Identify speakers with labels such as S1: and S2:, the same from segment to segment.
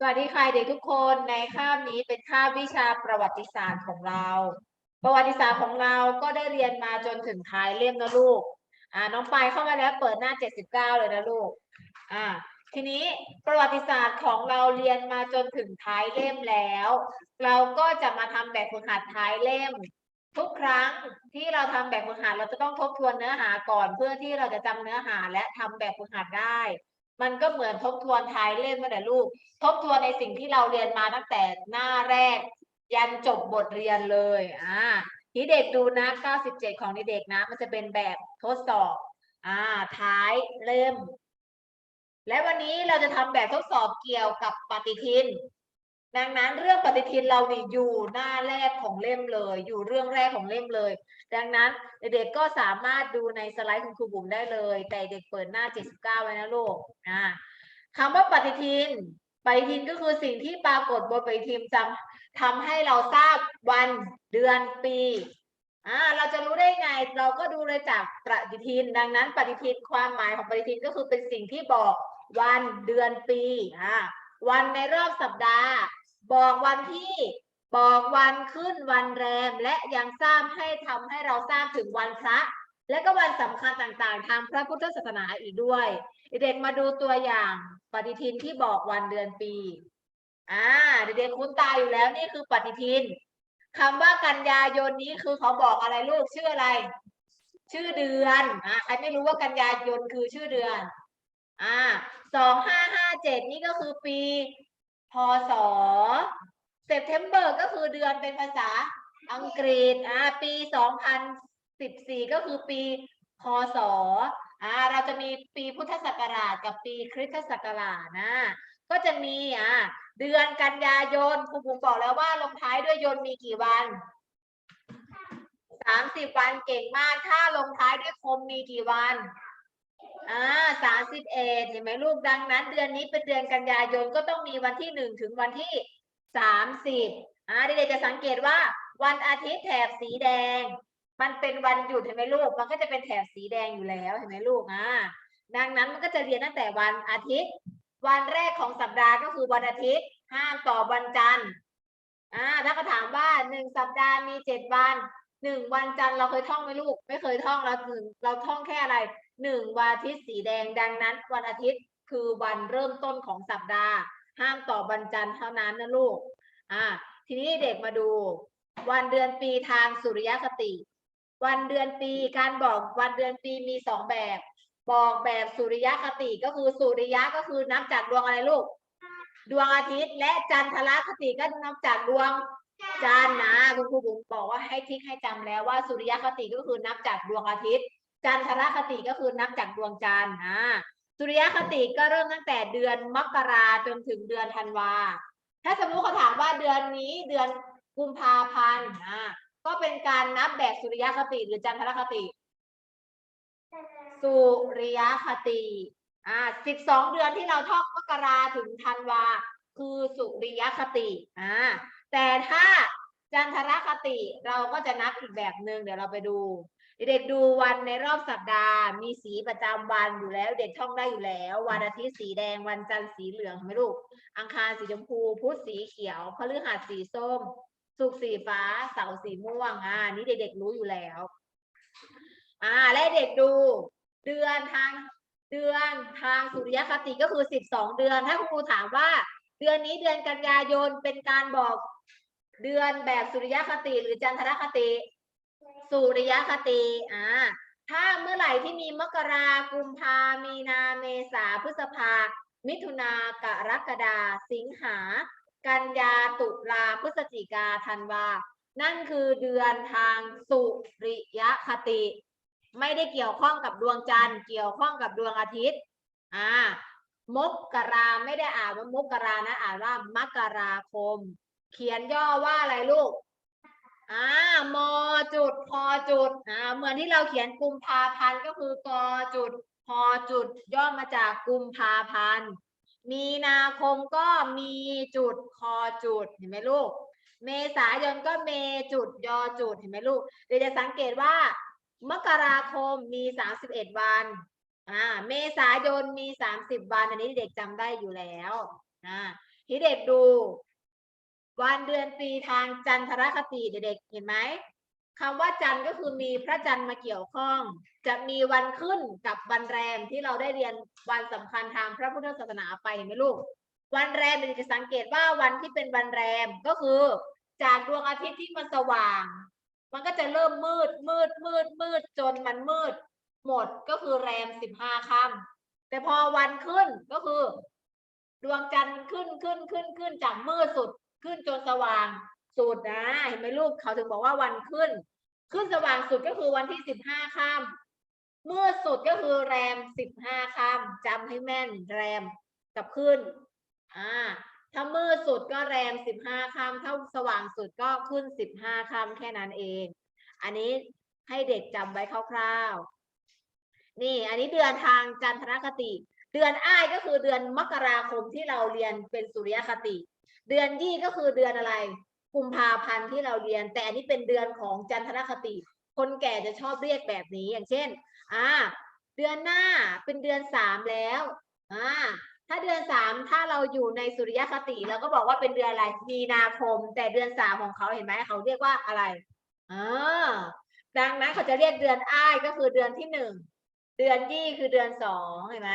S1: สวัสดีค่ะเด็กทุกคนในคาบนี้เป็นคาบวิชาประวัติศาสตร์ของเรา ประวัติศาสตร์ของเราก็ได้เรียนมาจนถึงท้ายเล่มนะลูกอ่าน้องปายเข้ามาแล้วเปิดหน้า 79 เลยนะลูกอ่าทีนี้ประวัติศาสตร์ของเราเรียนมาจนถึงท้ายเล่มแล้ว เราก็จะมาทำแบบฝึกหัดท้ายเล่ม ทุกครั้งที่เราทำแบบฝึกหัดเราจะต้องทบทวนเนื้อหาก่อน เพื่อที่เราจะจำเนื้อหาและทำแบบฝึกหัดได้ มันก็เหมือนทบทวนท้ายเล่มนั่นแหละลูก ทบทวนในสิ่งที่เราเรียนมาตั้งแต่หน้าแรก ยันจบบทเรียนเลยอ่าที่เด็กดูนะ 97 ของเด็กนะ มันจะเป็นแบบทดสอบอ่าท้ายเล่มและวันนี้เราจะทำแบบทดสอบเกี่ยวกับปฏิทิน ดังนั้นเรื่องปฏิทินเรานี่อยู่หน้าแรกของเล่มเลย อยู่เรื่องแรกของเล่มเลย ดังนั้นเด็กๆก็สามารถดูในสไลด์คุณครูบุ๋มได้เลย แต่เด็กเปิดหน้า 79 ไว้นะลูกอ่าคำว่าปฏิทิน ปฏิทินก็คือสิ่งที่ปรากฏบนปฏิทินจำทำให้เราทราบวันเดือนปีอ่าเราจะรู้ได้ไงเราก็ดูเลยจากปฏิทิน ดังนั้นปฏิทินความหมายของปฏิทินก็คือเป็นสิ่งที่บอกวันเดือนปีอ่าวันในรอบสัปดาห์ บอกวันที่บอกวันขึ้นวันแรมและยังทราบให้ทำให้เราทราบถึงวันพระ และก็วันสำคัญต่างๆ ทางพระพุทธศาสนาอีกด้วย เด็กมาดูตัวอย่างปฏิทินที่บอกวันเดือนปีอ่าเด็กๆคุ้นตาอยู่แล้วนี่คือปฏิทินคำว่ากันยายนนี้คือเขาบอกอะไรลูกชื่ออะไร ชื่อเดือนอ่าใครไม่รู้ว่ากันยายนคือชื่อเดือนอ่าสองห้าห้าเจ็ดนี่ก็คือปี พศ September ก็คือเดือนเป็นภาษาอังกฤษอ่าปีสองพันสิบสี่ก็คือปีคศอ่าเราจะมีปีพุทธศักราชกับปีคริสตศักราชนะก็จะมีอ่าเดือนกันยายนครูบุ๋มบอกแล้วว่าลงท้ายด้วยยนต์มีกี่วันสามสิบวันเก่งมาก ถ้าลงท้ายด้วยคมมีกี่วัน อ่าสามสิบเอ็ดเห็นไหมลูกดังนั้น เดือนนี้เป็นเดือนกันยายนก็ต้องมีวันที่หนึ่งถึงวันที่สามสิบอ่าเด็กๆจะสังเกตว่า วันอาทิตย์แถบสีแดง มันเป็นวันหยุดเห็นไหมลูก มันก็จะเป็นแถบสีแดงอยู่แล้วเห็นไหมลูกอ่าดังนั้นมันก็จะเรียนตั้งแต่วันอาทิตย์ วันแรกของสัปดาห์ก็คือวันอาทิตย์ห้ามต่อวันจันทร์อ่าถ้าก็ถามว่าหนึ่งสัปดาห์มีเจ็ดวันหนึ่งวันจันทร์เราเคยท่องไหมลูก ไม่เคยท่องเราถึงเราท่องแค่อะไร หนึ่งวันอาทิตย์สีแดงดังนั้น วันอาทิตย์คือวันเริ่มต้นของสัปดาห์ ห้ามต่อวันจันทร์เท่านั้นนะลูกอ่าทีนี้เด็กมาดู วันเดือนปีทางสุริยคติ วันเดือนปีการบอกวันเดือนปีมีสองแบบ บอกแบบสุริยคติก็คือสุริยะก็คือนับจากดวงอะไรลูก ดวงอาทิตย์และจันทรคติก็นับจากดวงจันทร์นะคุณครูบุ๋มบอกว่าให้ทิกให้จำแล้วว่าสุริยคติก็คือนับจากดวงอาทิตย์ จันทรคติก็คือนับจากดวงจันทร์อ่าสุริยคติก็เริ่มตั้งแต่เดือนมกราจนถึงเดือนธันวา ถ้าสมมติเขาถามว่าเดือนนี้เดือนกุมภาพันธ์อ่าก็เป็นการนับแบบสุริยคติหรือจันทรคติ สุริยคติอ่าสิบสองเดือนที่เราท่องมกราถึงธันวา คือสุริยคติอ่าแต่ถ้าจันทรคติเราก็จะนับอีกแบบหนึ่งเดี๋ยวเราไปดู เด็กดูวันในรอบสัปดาห์ มีสีประจำวันอยู่แล้ว เด็กท่องได้อยู่แล้ว วันอาทิตย์สีแดงวันจันทร์สีเหลืองไหมลูก อังคารสีชมพู พุธสีเขียวพฤหัสสีส้มศุกร์สีฟ้า เสาร์สีม่วงอ่านี่เด็กๆรู้อยู่แล้วอ่าและเด็กดู เดือนทางเดือนทางสุริยคติก็คือสิบสองเดือน ถ้าคุณครูถามว่า เดือนนี้เดือนกันยายนเป็นการบอกเดือนแบบสุริยคติหรือจันทรคติ สุริยคติอ่าถ้าเมื่อไหร่ที่มีมกรากุมภามีนาเมษาพฤษภา มิถุนากรกฎาสิงหา กันยาตุลาพฤศจิกาธันวา นั่นคือเดือนทางสุริยคติ ไม่ได้เกี่ยวข้องกับดวงจันทร์เกี่ยวข้องกับดวงอาทิตย์อ่ามกราไม่ได้อ่านว่ามกรานะอ่านว่ามกราคม เขียนย่อว่าอะไรลูก อ่ามจุดพอจุดอ่าเหมือนที่เราเขียนกุมภาพันธ์ก็คือกจุดพอจุดย่อมาจากกุมภาพันธ์ มีนาคมก็มีจุดคอจุดเห็นไหมลูก เมษายนก็เมจุดยอจุดเห็นไหมลูกเดี๋ยวจะสังเกตว่ามกราคมมีสามสิบเอ็ดวันอ่าเมษายนมีสามสิบวัน อันนี้เด็กจำได้อยู่แล้วอ่าทีเด็กดู วันเดือนปีทางจันทรคติเด็กๆเห็นไหมคำว่าจันก็คือมีพระจันทร์มาเกี่ยวข้อง จะมีวันขึ้นกับวันแรมที่เราได้เรียนวันสำคัญทางพระพุทธศาสนาไปเห็นไหมลูก วันแรมเด็กจะสังเกตว่าวันที่เป็นวันแรมก็คือ จากดวงอาทิตย์ที่มันสว่าง มันก็จะเริ่มมืดมืดมืดมืดจนมันมืด หมดก็คือแรมสิบห้าค่ำแต่พอวันขึ้นก็คือ ดวงจันทร์ขึ้นขึ้นขึ้นขึ้นจากมืดสุด ขึ้นจนสว่างสุดนะเห็นไหมลูกเขาถึงบอกว่าวันขึ้น ขึ้นสว่างสุดก็คือวันที่สิบห้าค่ำเมืดสุดก็คือแรมสิบห้าค่ำจำให้แม่นแรมกับขึ้นอ่าถ้ามืดสุดก็แรมสิบห้าค่ำถ้าสว่างสุดก็ขึ้นสิบห้าค่ำแค่นั้นเอง อันนี้ให้เด็กจำไว้คร่าวๆ นี่ อันนี้เดือนทางจันทรคติ เดือนอ้ายก็คือเดือนมกราคมที่เราเรียนเป็นสุริยคติ เดือนยี่ก็คือเดือนอะไรกุมภาพันธ์ที่เราเรียน แต่อันนี้เป็นเดือนของจันทรคติ คนแก่จะชอบเรียกแบบนี้อย่างเช่นอ่าเดือนหน้าเป็นเดือนสามแล้วอ่าถ้าเดือนสามถ้าเราอยู่ในสุริยคติเราก็บอกว่าเป็นเดือนอะไรมีนาคม แต่เดือนสามของเขาเห็นไหมเขาเรียกว่าอะไรอ่าดังนั้นเขาจะเรียกเดือนอ้ายก็คือเดือนที่หนึ่งเดือนยี่คือเดือนสองเห็นไหม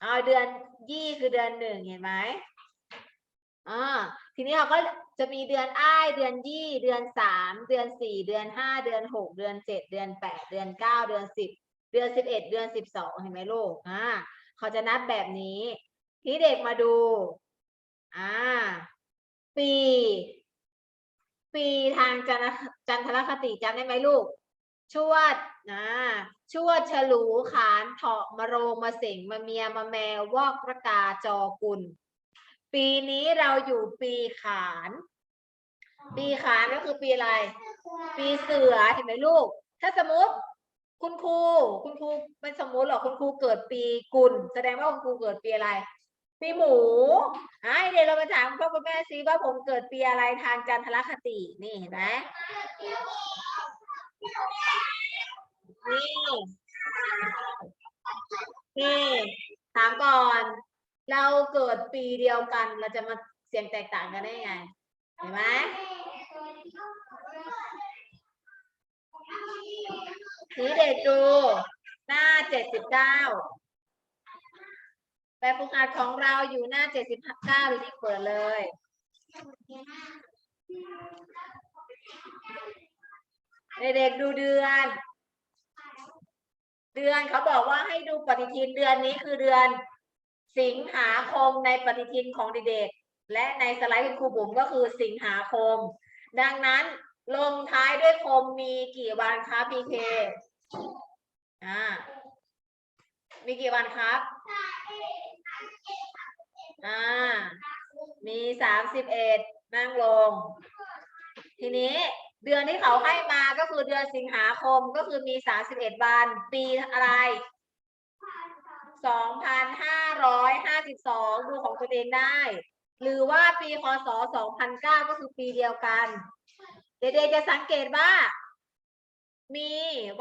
S1: เอาเดือนยี่คือเดือนหนึ่งเห็นไหม อ่าทีนี้เราก็จะมีเดือนอ้ายเดือนยี่เดือนสามเดือนสี่เดือนห้าเดือนหกเดือนเจ็ดเดือนแปดเดือนเก้าเดือนสิบเดือนสิบเอ็ดเดือนสิบสองเห็นไหมลูกอ่าเขาจะนับแบบนี้ที่เด็กมาดูอ่าปี ปีทางจันทจันทรคติจำได้ไหมลูก ชวดนะชวดฉลูขานเถาะมะโรงมาเสงมาเมียมาแมววอกประกาจอกุล ปีนี้เราอยู่ปีขาน ปีขานก็คือปีอะไร ปีเสือเห็นไหมลูก ถ้าสมมติคุณครูคุณครูไม่สมมติหรอกคุณครูเกิดปีกุลแสดงว่าคุณครูเกิดปีอะไร ปีหมูไอ้เดี๋ยวเรามาถามพ่อคุณแม่ซิว่าผมเกิดปีอะไรทางจันทรคตินี่เห็นไหมนี่นี่ถามก่อน เราเกิดปีเดียวกัน เราจะมาเสียงแตกต่างกันได้ยังไง เห็นไหมทีเด็กดูหน้าเจ็ดสิบเก้าแบบฝึกหัดของเราอยู่หน้าเจ็ดสิบเก้าทีบเปิดเลย เด็กๆดูเดือน เดือนเขาบอกว่าให้ดูปฏิทินเดือนนี้คือเดือน สิงหาคมในปฏิทินของเด็กๆ และในสไลด์คุณครูบุ๋มก็คือสิงหาคม ดังนั้นลงท้ายด้วยคมมีกี่วันครับพีเคอ่ามีกี่วันครับอ่ามีสามสิบเอ็ดนั่งลง ทีนี้เดือนที่เขาให้มาก็คือเดือนสิงหาคมก็คือมีสามสิบเอ็ดวัน ปีอะไร สองพันห้าร้อยห้าสิบสองดูของตัวเองได้ หรือว่าปีคศสองพันเก้าก็คือปีเดียวกัน เด็กๆจะสังเกตว่า มี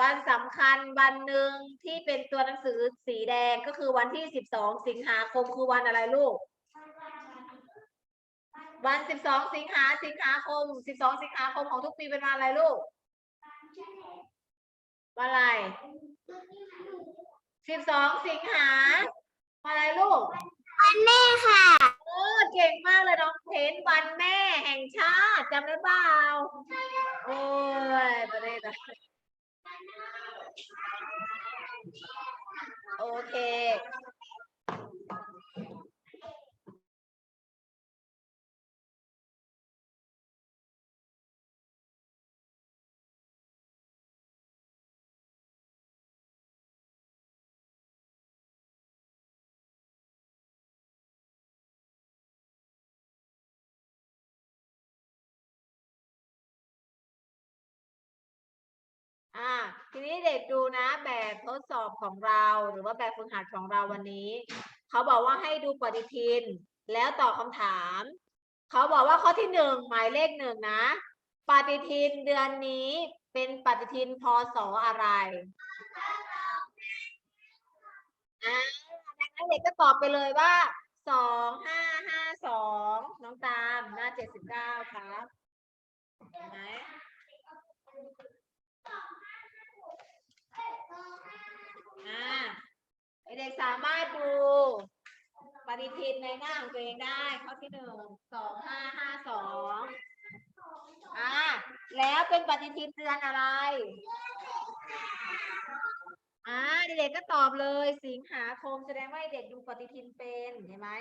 S1: วันสำคัญวันหนึ่งที่เป็นตัวหนังสือสีแดงก็คือวันที่สิบสองสิงหาคมคือวันอะไรลูก วันสิบสองสิงหาสิงหาคมสิบสองสิงหาคมของทุกปีเป็นวันอะไรลูกวันอะไร สิบสองสิงหาวันอะไรลูก
S2: วันแม่ค่ะ
S1: โอ้เก่งมากเลยน้องเพนวันแม่แห่งชาติจำได้เปล่าโอ้ยประเด็นอะโอเค อ่า ทีนี้เด็กดูนะแบบทดสอบของเราหรือว่าแบบฝึกหัดของเราวันนี้ เขาบอกว่าให้ดูปฏิทิน แล้วตอบคำถาม เขาบอกว่าข้อที่หนึ่งหมายเลขหนึ่งนะ ปฏิทินเดือนนี้เป็นปฏิทินพศอะไรอ่าดังนั้นเด็กก็ตอบไปเลยว่าสองห้าห้าสองน้องตามหน้าเจ็ดสิบเก้าครับเห็นไหม อ่าเด็กสามารถดูปฏิทินในหน้าของตัวเองได้ข้อที่หนึ่งสองห้าห้าสองอ่าแล้วเป็นปฏิทินเดือนอะไรอ่าเด็กๆก็ตอบเลยสิงหาคมแสดงว่าเด็กดูปฏิทินเป็นเห็นไหม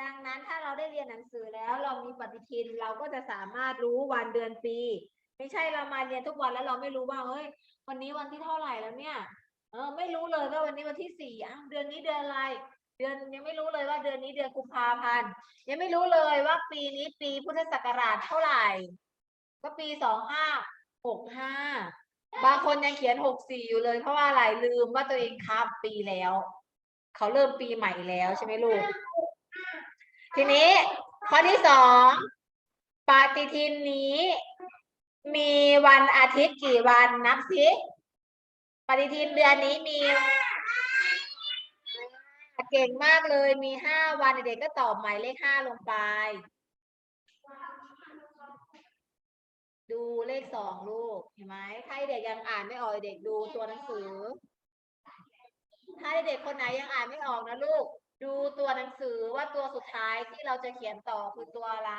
S1: ดังนั้นถ้าเราได้เรียนหนังสือแล้วเรามีปฏิทินเราก็จะสามารถรู้วันเดือนปี ไม่ใช่เรามาเรียนทุกวันแล้วเราไม่รู้ว่าเฮ้ยวันนี้วันที่เท่าไหร่แล้วเนี่ย เออไม่รู้เลยว่าวันนี้วันที่สี่อ้าวเดือนนี้เดือนอะไร เดือนยังไม่รู้เลยว่าเดือนนี้เดือนกุมภาพันธ์ยังไม่รู้เลยว่าปีนี้ปีพุทธศักราชเท่าไหร่ ก็ปีสองห้าหกห้าบางคนยังเขียนหกสี่อยู่เลย เพราะว่าอะไรลืมว่าตัวเองข้ามปีแล้ว เขาเริ่มปีใหม่แล้วใช่ไหมลูก ทีนี้ข้อที่สองปฏิทินนี้ มีวันอาทิตย์กี่วันนับสิ ปฏิทินเดือนนี้มีเก่งมากเลยมีห้าวันเด็กๆก็ตอบหมายเลขห้าลงไป ดูเลขสองลูกเห็นไหมถ้าเด็กยังอ่านไม่ออกเด็กดูตัวหนังสือ ถ้าเด็กคนไหนยังอ่านไม่ออกนะลูก ดูตัวหนังสือว่าตัวสุดท้ายที่เราจะเขียนต่อคือตัวอะไร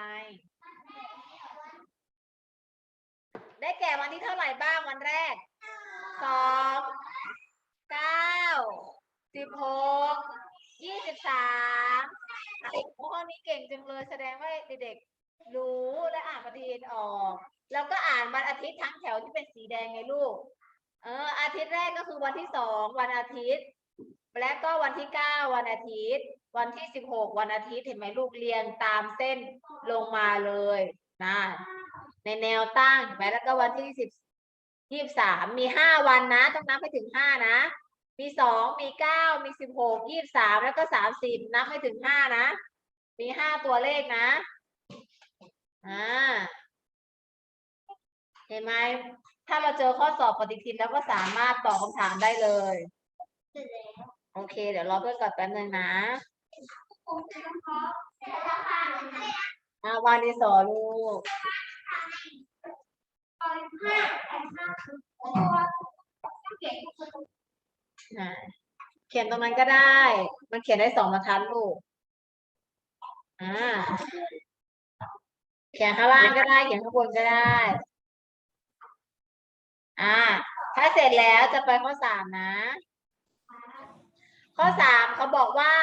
S1: ได้แก่วันที่เท่าไหร่บ้างวันแรก สองเก้าสิบหกยี่สิบสามหข้อนี้เก่งจังเลยแสดงว่าเด็กๆรู้และอ่านปฏิทินออก แล้วก็อ่านวันอาทิตย์ทั้งแถวที่เป็นสีแดงไงลูก เอออาทิตย์แรกก็คือวันที่สองวันอาทิตย์ และก็วันที่เก้าวันอาทิตย์ วันที่สิบหกวันอาทิตย์เห็นไหมลูกเรียงตามเส้นลงมาเลยนะในแนวตั้งเห็นไหมแล้วก็วันที่สิบ ยี่สามมีห้าวันนะ ต้องนับให้ถึงห้านะ มีสองมีเก้ามีสิบหกยี่สามแล้วก็สามสิบนับให้ถึงห้านะ มีห้าตัวเลขนะอ่าเห็นไหมถ้าเราเจอข้อสอบปฏิทินแล้วก็สามารถตอบคำถามได้เลยโอเค เดี๋ยวรอเพื่อนก่อนแป๊บนึงนะอาวานิสอลูก อ่าเขียนตรงนั้นก็ได้ มันเขียนได้สองบรรทัดลูก อ่า เขียนข้างล่างก็ได้ เขียนข้างบนก็ได้ อ่า ถ้าเสร็จแล้วจะไปข้อสามนะ ข้อสามเขาบอกว่า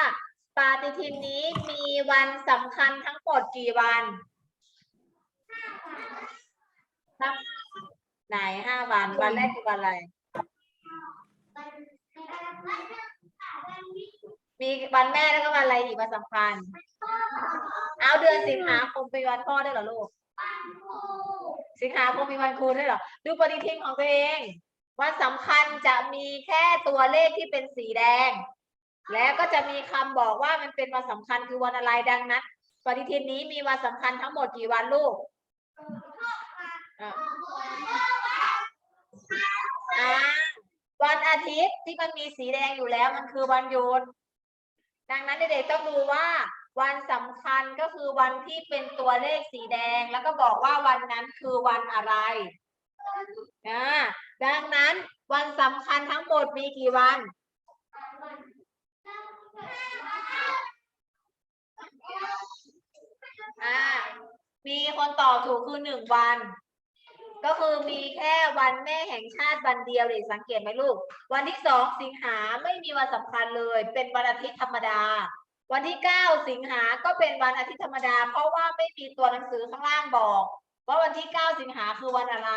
S1: ปฏิทินนี้มีวันสำคัญทั้งหมดกี่วัน นับไหนห้าวัน วันแรกคือวันอะไร มีวันแม่แล้วก็วันอะไรอีกวันสำคัญ เอาเดือนสิงหาคมเป็นวันพ่อได้วยเหรอลูก สิงหาคมมีวันครูด้วยเหรอ ดูปฏิทินของตัวเอง วันสำคัญจะมีแค่ตัวเลขที่เป็นสีแดง แล้วก็จะมีคำบอกว่ามันเป็นวันสำคัญคือวันอะไรดังนั้นปฏิทินนี้มีวันสำคัญทั้งหมดกี่วันลูก วันอาทิตย์ที่มันมีสีแดงอยู่แล้วมันคือวันหยุด ดังนั้นเด็กๆต้องดูว่า วันสำคัญก็คือวันที่เป็นตัวเลขสีแดง แล้วก็บอกว่าวันนั้นคือวันอะไรอ่าดังนั้นวันสำคัญทั้งหมดมีกี่วันอ่ามีคนตอบถูกคือหนึ่งวัน ก็คือมีแค่วันแม่แห่งชาติวันเดียวเลยสังเกตไหมลูก วันที่สองสิงหาไม่มีวันสำคัญเลย เป็นวันอาทิตย์ธรรมดา วันที่เก้าสิงหาก็เป็นวันอาทิตย์ธรรมดา เพราะว่าไม่มีตัวหนังสือข้างล่างบอก ว่าวันที่เก้าสิงหาคือวันอะไร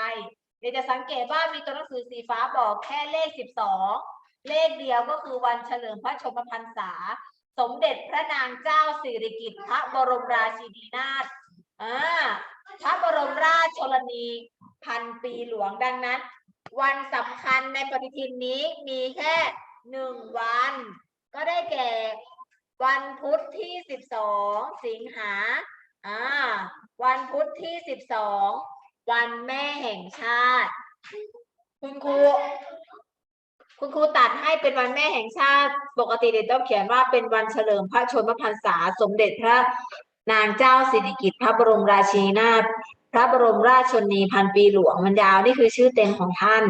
S1: เดี๋ยวจะสังเกตว่ามีตัวหนังสือสีฟ้าบอกแค่เลขสิบสองเลขเดียวก็คือวันเฉลิมพระชนมพรรษา สมเด็จพระนางเจ้าสิริกิติ์พระบรมราชินีนาถอ่า พระบรมราชชนนีพันปีหลวงดังนั้น วันสำคัญในปฏิทินนี้มีแค่หนึ่งวัน ก็ได้แก่วันพุธที่สิบสองสิงหาอ่าวันพุธที่สิบสองวันแม่แห่งชาติ คุณครูคุณครูตัดให้เป็นวันแม่แห่งชาติ ปกติเด็กต้องเขียนว่าเป็นวันเฉลิมพระชนมพรรษา สมเด็จพระ นางเจ้าสิริกิติ์พระบรมราชินีนาถพระบรมราชชนีพันปีหลวงมันยาวนี่คือชื่อเต็มของท่าน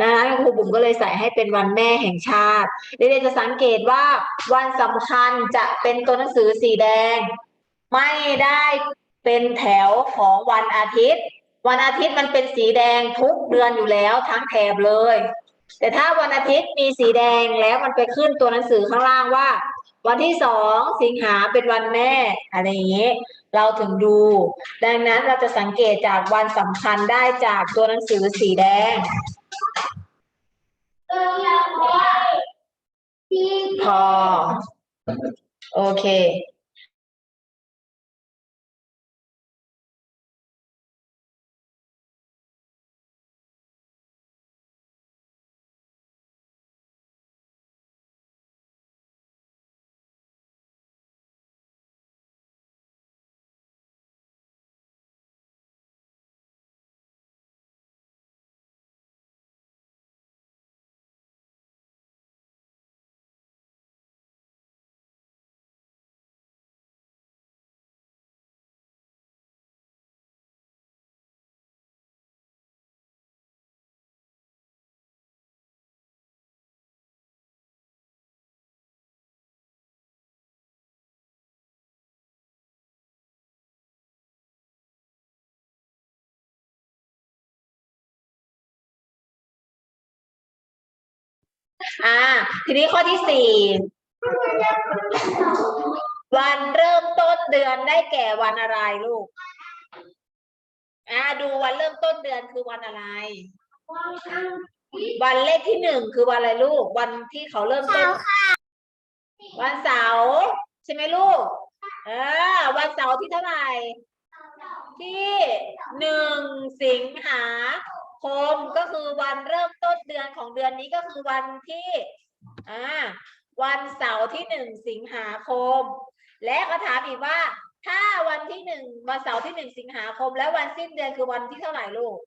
S1: ดังนั้นครูบุ๋มก็เลยใส่ให้เป็นวันแม่แห่งชาติเด็กๆจะสังเกตว่าวันสำคัญจะเป็นตัวหนังสือสีแดง ไม่ได้เป็นแถวของวันอาทิตย์ วันอาทิตย์มันเป็นสีแดงทุกเดือนอยู่แล้วทั้งแถบเลย แต่ถ้าวันอาทิตย์มีสีแดงแล้วมันไปขึ้นตัวหนังสือข้างล่างว่า วันที่สองสิงหาเป็นวันแม่อะไรอย่างนี้เราถึงดู ดังนั้นเราจะสังเกตจากวันสำคัญได้จากตัวหนังสือสีแดงพอโอเค อ่า ทีนี้ข้อที่สี่วันเริ่มต้นเดือนได้แก่วันอะไรลูก อ่า ดูวันเริ่มต้นเดือนคือวันอะไร วันเลขที่หนึ่งคือวันอะไรลูก วันที่เขาเริ่มต้นวันเสาร์ใช่ไหมลูก เออ วันเสาร์ที่เท่าไหร่ ที่หนึ่งสิงหา คมก็คือวันเริ่มต้นเดือนของเดือนนี้ก็คือวันที่อ่าวันเสาร์ที่หนึ่งสิงหาคม และก็ถามอีกว่า ถ้าวันที่หนึ่งวันเสาร์ที่หนึ่งสิงหาคม แล้ววันสิ้นเดือนคือวันที่เท่าไหร่ลูก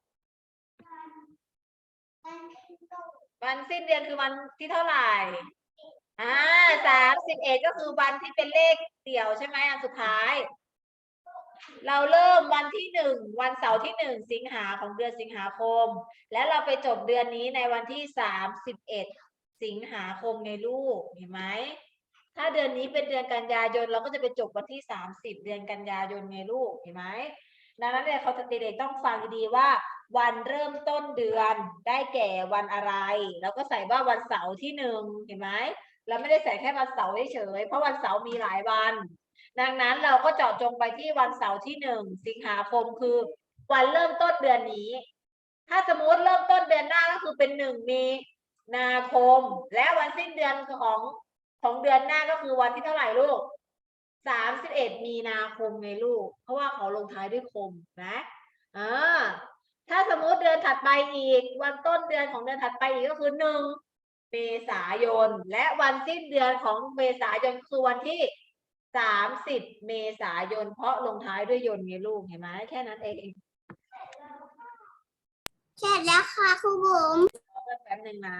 S1: วันสิ้นเดือนคือวันที่เท่าไหร่อ่าสามสิบเอ็ดก็คือวันที่เป็นเลขเดี่ยวใช่ไหมอันสุดท้าย เราเริ่มวันที่หนึ่งวันเสาร์ที่หนึ่งสิงหาของเดือนสิงหาคม และเราไปจบเดือนนี้ในวันที่สามสิบเอ็ดสิงหาคมไงลูกเห็นไหมถ้าเดือนนี้เป็นเดือนกันยายนเราก็จะไปจบวันที่สามสิบเดือนกันยายนไงลูกเห็นไหมดังนั้นเนี่ยเขาจะเด็กๆต้องฟังดีๆว่า วันเริ่มต้นเดือนได้แก่วันอะไร แล้วก็ใส่ว่าวันเสาร์ที่หนึ่งเห็นไหมเราไม่ได้ใส่แค่วันเสาร์เฉยเพราะวันเสาร์มีหลายวัน ดังนั้นเราก็เจาะจงไปที่วันเสาร์ที่หนึ่งสิงหาคมคือ วันเริ่มต้นเดือนนี้ ถ้าสมมติเริ่มต้นเดือนหน้าก็คือเป็นหนึ่งมีนาคม และวันสิ้นเดือนของของเดือนหน้าก็คือวันที่เท่าไหร่ลูกสามสิบเอ็ดมีนาคมไงลูก เพราะว่าเขาลงท้ายด้วยคมนะอ่าถ้าสมมติเดือนถัดไปอีก วันต้นเดือนของเดือนถัดไปอีกก็คือหนึ่งเมษายน และวันสิ้นเดือนของเมษายนคือวันที่ สามสิบเมษายน เพราะลงท้ายด้วยยนต์ไงลูกเห็นไหมแค่นั้นเอง
S2: เสร็จแล้วค่ะครูบุ๋ม
S1: แป๊บหนึ่งนะ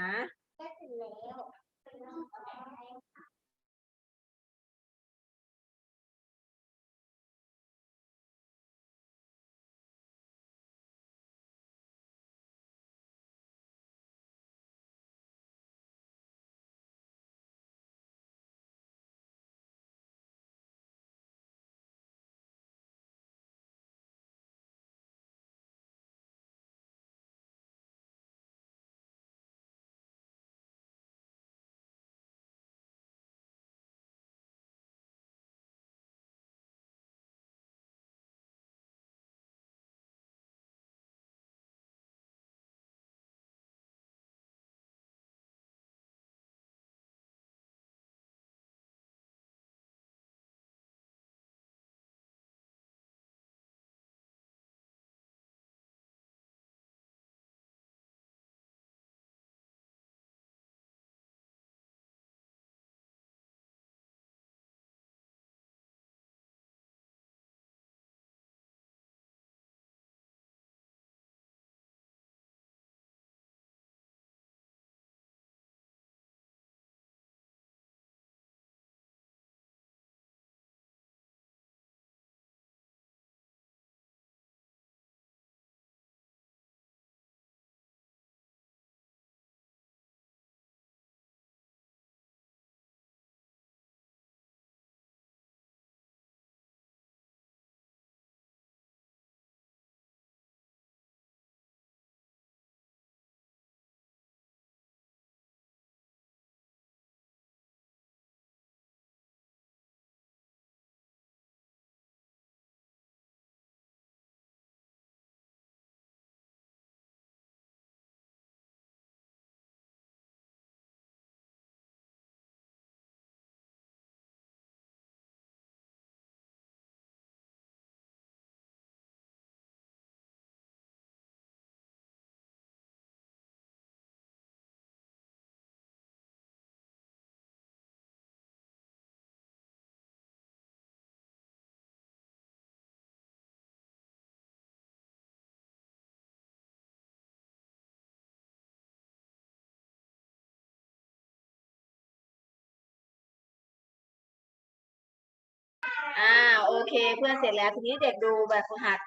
S1: อ่าโอเค เพื่อนเสร็จแล้วทีนี้เด็กดูแบบฝึกหัด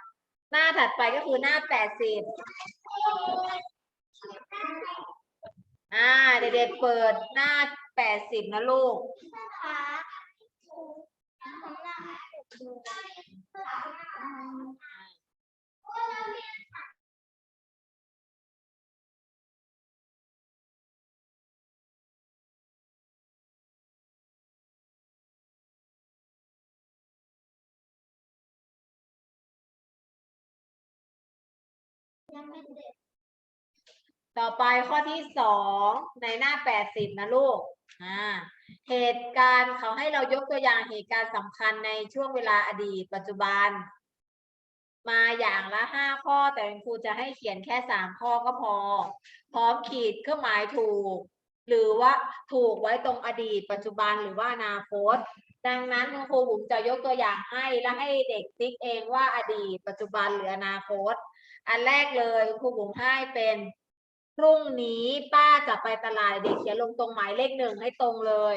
S1: หน้าถัดไปก็คือหน้าแปดสิบอ่าเด็กๆเปิดหน้าแปดสิบนะลูก ต่อไปข้อที่สองในหน้าแปดสิบนะลูกอ่าเหตุการณ์เขาให้เรายกตัวอย่างเหตุการณ์สำคัญในช่วงเวลาอดีตปัจจุบัน มาอย่างละห้าข้อแต่ครูจะให้เขียนแค่สามข้อก็พอ พร้อมขีดเครื่องหมายถูก หรือว่าถูกไว้ตรงอดีต ปัจจุบันหรือว่าอนาคตดังนั้นคุณครูบุ๋มจะยกตัวอย่างให้และให้เด็กติ๊กเองว่าอดีต ปัจจุบันหรืออนาคต อันแรกเลยครูบุ๋มให้เป็นพรุ่งนี้ป้าจะไปตลาดเด็กเขียนลงตรงหมายเลขหนึ่งให้ตรงเลย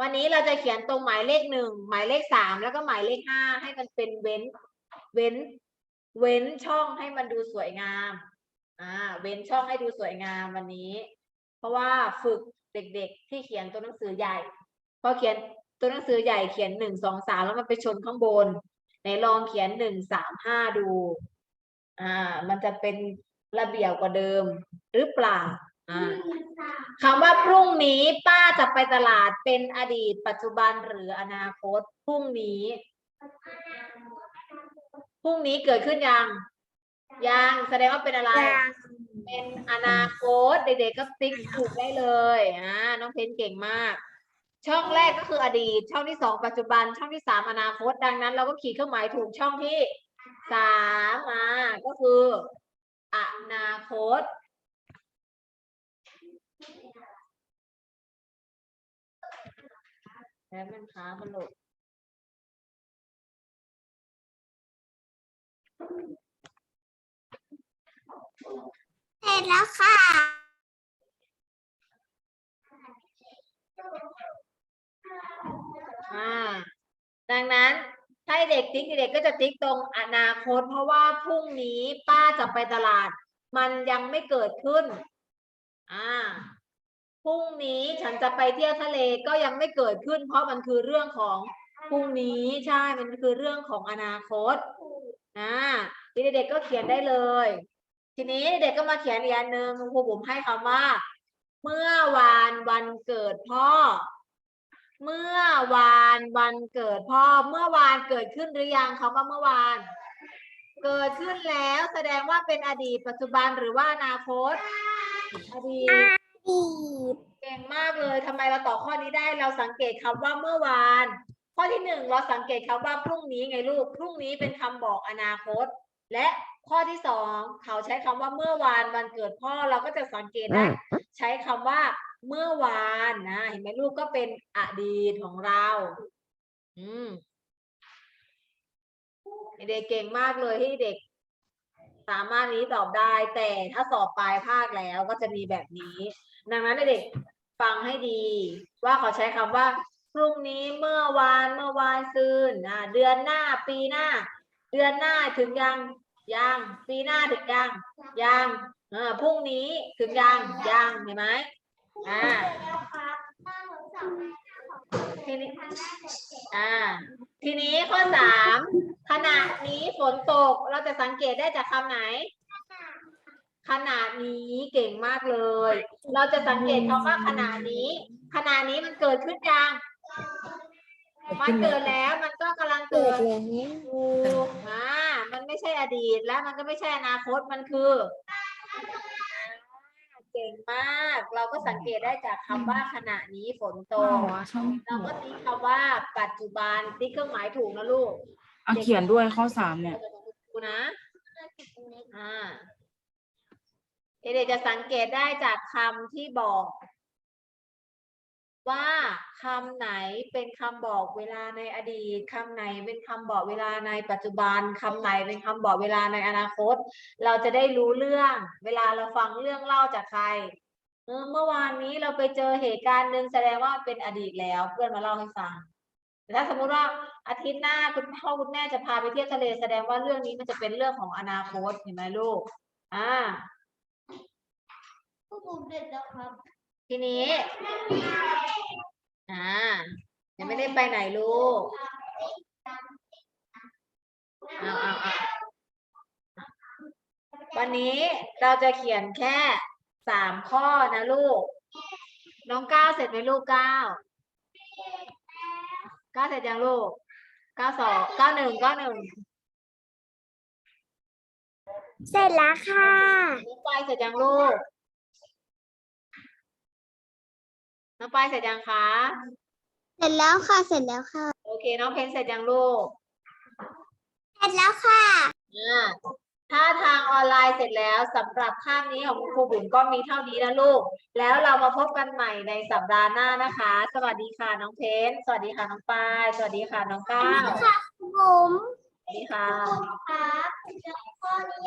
S1: วันนี้เราจะเขียนตรงหมายเลขหนึ่งหมายเลขสามแล้วก็หมายเลขห้าให้มันเป็นเว้นเว้น เว้นช่องให้มันดูสวยงามอ่าเว้นช่องให้ดูสวยงามวันนี้ เพราะว่าฝึกเด็กๆ ที่เขียนตัวหนังสือใหญ่พอเขียนตัวหนังสือใหญ่เขียนหนึ่งสองสามแล้วมันไปชนข้างบนไหนลองเขียนหนึ่งสามห้าดู อ่า มันจะเป็นระเบียบกว่าเดิมหรือเปล่าอ่าคำว่าพรุ่งนี้ป้าจะไปตลาดเป็นอดีต ปัจจุบันหรืออนาคตพรุ่งนี้พรุ่งนี้เกิดขึ้นยังยังแสดงว่าเป็นอะไร เป็นอนาคตเด็กๆก็ติ๊กถูกได้เลยอ่าน้องเพนเก่งมาก ช่องแรกก็คืออดีต ช่องที่สองปัจจุบันช่องที่สามอนาคต ดังนั้น เราก็ขีดเครื่องหมายถูกช่องที่ สามมาก็คือ อนาคต แล้วมันค้ามันหลุ
S2: เสร็จแล้วค่ะ
S1: อ่า ดังนั้น ถ้าให้เด็กติ๊กเด็กก็จะติ๊กตรงอนาคต เพราะว่าพรุ่งนี้ป้าจะไปตลาด มันยังไม่เกิดขึ้น อ่าพรุ่งนี้ฉันจะไปเที่ยวทะเลก็ยังไม่เกิดขึ้น เพราะมันคือเรื่องของพรุ่งนี้ใช่มันคือเรื่องของอนาคตอ่าทีเด็กๆก็เขียนได้เลย ทีนี้เด็กก็มาเขียนอีกอันหนึ่งครูบุ๋มให้คำว่า เมื่อวานวันเกิดพ่อ เมื่อวานวันเกิดพ่อเมื่อวานเกิดขึ้นหรือยังคำว่าเมื่อวาน เกิดขึ้นแล้วแสดงว่าเป็นอดีตปัจจุบันหรือว่าอนาคต อดีต
S2: ดีด
S1: เก่งมากเลยทำไมเราตอบข้อนี้ได้เราสังเกตคำว่าเมื่อวาน ข้อที่หนึ่งเราสังเกตคำว่าพรุ่งนี้ไงลูก พรุ่งนี้เป็นคำบอกอนาคต และข้อที่สองเขาใช้คำว่าเมื่อวานวันเกิดพ่อเราก็จะสังเกตได้ใช้คำว่า เมื่อวานนะเห็นไหมลูกก็เป็นอดีตของเรา อืมเด็กเก่งมากเลยที่เด็ก สามารถนี้ตอบได้ แต่ถ้าสอบปลายภาคแล้วก็จะมีแบบนี้ ดังนั้นเด็กฟังให้ดี ว่าเขาใช้คำว่า พรุ่งนี้เมื่อวานเมื่อวานซืนอ่าเดือนหน้าปีหน้า เดือนหน้าถึงยังยังปีหน้าถึงยังยังเออพรุ่งนี้ถึงยังยังเห็นไหม อ่าทีนี้อ่า ทีนี้ข้อสามขณะนี้ฝนตกเราจะสังเกตได้จากคำไหน ขณะนี้เก่งมากเลย เราจะสังเกตคำว่าขณะนี้ ขณะนี้มันเกิดขึ้นยังมันเกิดแล้วมันก็กำลัง
S2: เกิ
S1: เกิ
S2: ด
S1: ด
S2: แล้ว
S1: ถูกอ่ามันไม่ใช่อดีตและมันก็ไม่ใช่อนาคตมันคือ เก่งมาก เราก็สังเกตได้จากคำว่าขณะนี้ฝนตก
S3: ช่อง
S1: เราก็ติ๊กคำว่าปัจจุบันติ๊กเครื่องหมายถูกนะลูก
S3: เอาเขียนด้วยข้อสามเนี่ย
S1: ดูนะอ่าเด็กๆจะสังเกตได้จากคำที่บอก ว่าคำไหนเป็นคำบอกเวลาในอดีตคำไหนเป็นคำบอกเวลาในปัจจุบันคำไหนเป็นคำบอกเวลาในอนาคต เราจะได้รู้เรื่อง เวลาเราฟังเรื่องเล่าจากใครเมื่อวานนี้เราไปเจอเหตุการณ์หนึ่งแสดงว่าเป็นอดีตแล้วเพื่อนมาเล่าให้ฟังแต่ถ้าสมมุติว่าอาทิตย์หน้าคุณพ่อคุณแม่จะพาไปเที่ยวทะเลแสดงว่าเรื่องนี้มันจะเป็นเรื่องของอนาคตเห็นไหมลูก อ่า
S2: ผมเด็ดแล้วครับ
S1: ทีนี้ อ่า ยังไม่ได้ไปไหนลูกเอาเอาเอาวันนี้เราจะเขียนแค่สามข้อนะลูก น้องก้าวเสร็จไหมลูกก้าวก้าวเสร็จยังลูกก้าวสองก้าวหนึ่งก้าวหนึ่ง
S2: เสร็จแล้วค่ะ
S1: น้องปายเสร็จยังลูก น้องปายเสร็จยังคะ
S2: เสร็จแล้วค่ะ เสร็จแล้วค่ะ
S1: โอเค น้องเพนเสร็จยังลูก
S2: เสร็จแล้วค่ะ
S1: อ่าถ้าทางออนไลน์เสร็จแล้วสำหรับคาบนี้ของครูบุ๋มก็มีเท่านี้นะลูก แล้วเรามาพบกันใหม่ในสัปดาห์หน้านะคะ สวัสดีค่ะน้องเพนสวัสดีค่ะน้องปายสวัสดีค่ะน้องก้าว
S2: ค่ะผม
S1: สวัสดีค่ะ
S2: ครับข้อนี้